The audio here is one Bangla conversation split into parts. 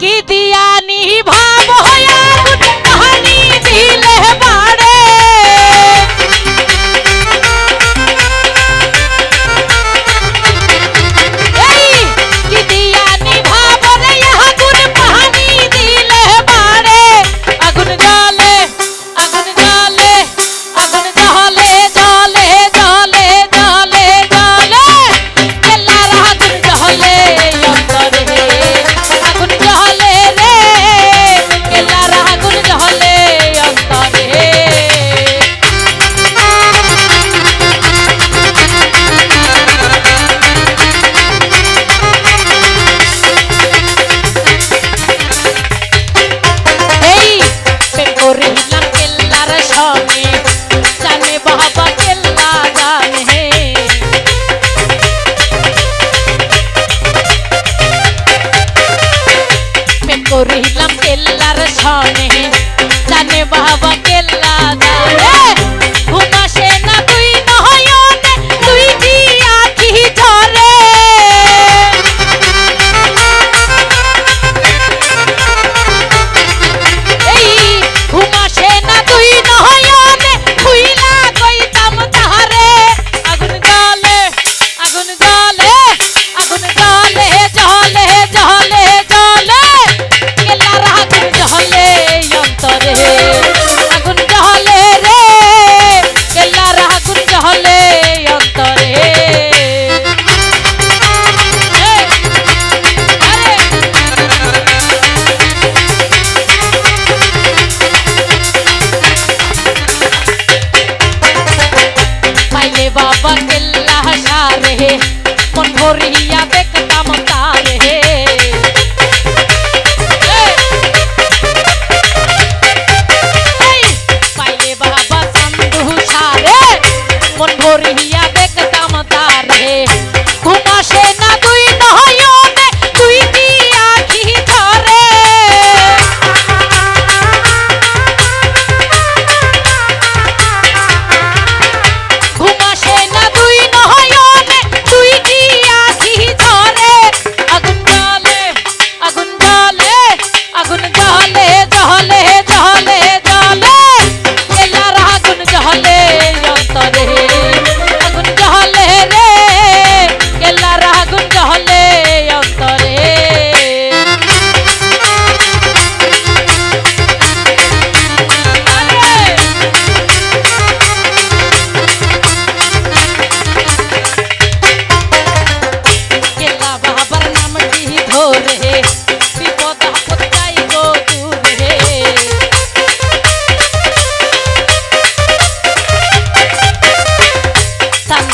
की दिया निभा হে। মন ভরিয়া বেকতাম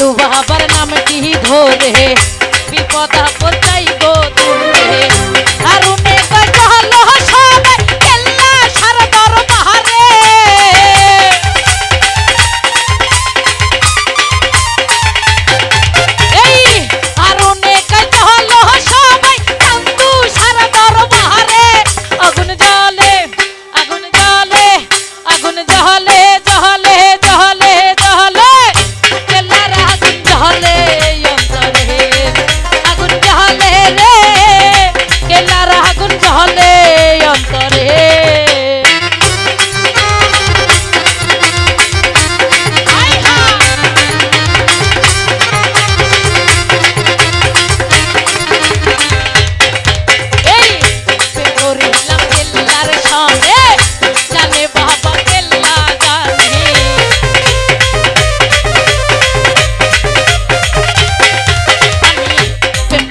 तू वहाँ बरनाम की धो दे पिपोता पहुँचाई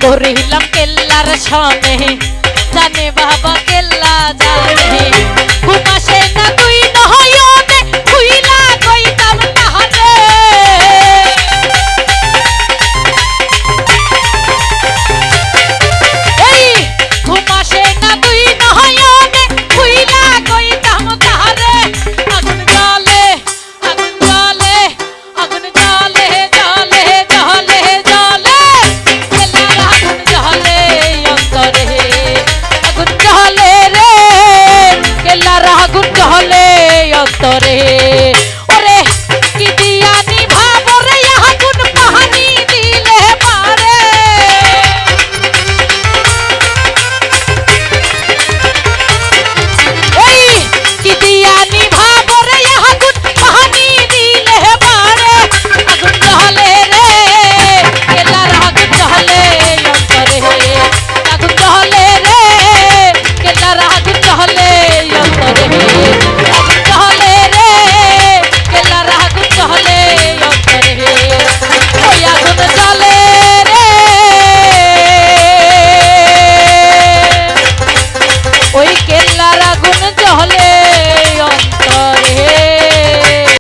করিলাম কেল্লার সনে জানে বাবা কেল্লা জানে। ঘুমাসে না তুই নহয়